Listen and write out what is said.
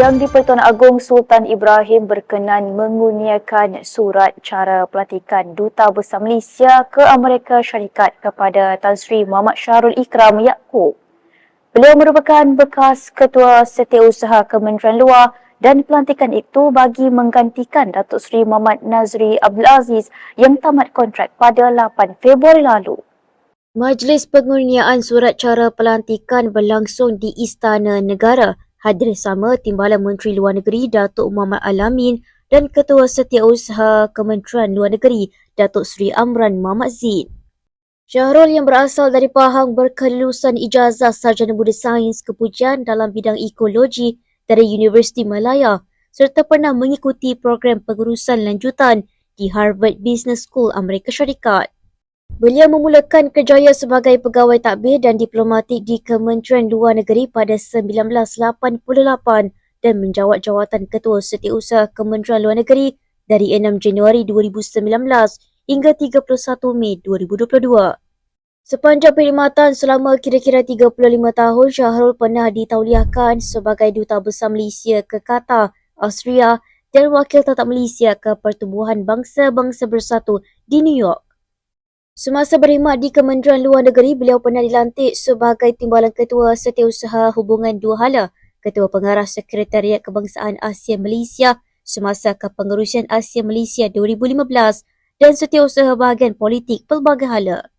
Yang di-Pertuan Agong Sultan Ibrahim berkenan mengurniakan surat cara pelantikan Duta Besar Malaysia ke Amerika Syarikat kepada Tan Sri Muhammad Syahrul Ikram Yaakob. Beliau merupakan bekas Ketua Setiausaha Kementerian Luar dan pelantikan itu bagi menggantikan Datuk Seri Muhammad Nazri Abdul Aziz yang tamat kontrak pada 8 Februari lalu. Majlis pengurniaan surat cara pelantikan berlangsung di Istana Negara hadir sama Timbalan Menteri Luar Negeri Datuk Muhammad Alamin dan Ketua Setiausaha Kementerian Luar Negeri Datuk Seri Amran Muhammad Zin. Syahrul yang berasal dari Pahang berkelulusan ijazah Sarjana Budi Sains Kepujian dalam bidang ekologi dari Universiti Malaya serta pernah mengikuti program pengurusan lanjutan di Harvard Business School Amerika Syarikat. Beliau memulakan kerjaya sebagai pegawai takbir dan diplomatik di Kementerian Luar Negeri pada 1988 dan menjawat jawatan Ketua Setiausaha Kementerian Luar Negeri dari 6 Januari 2019 hingga 31 Mei 2022. Sepanjang perkhidmatan selama kira-kira 35 tahun, Syahrul pernah ditauliahkan sebagai Duta Besar Malaysia ke Qatar, Austria dan Wakil Tetap Malaysia ke Pertubuhan Bangsa-Bangsa Bersatu di New York. Semasa berkhidmat di Kementerian Luar Negeri, beliau pernah dilantik sebagai Timbalan Ketua Setiausaha Hubungan Dua Hala, Ketua Pengarah Sekretariat Kebangsaan Asia Malaysia semasa Kepengurusan Asia Malaysia 2015 dan Setiausaha Bahagian Politik Pelbagai Hala.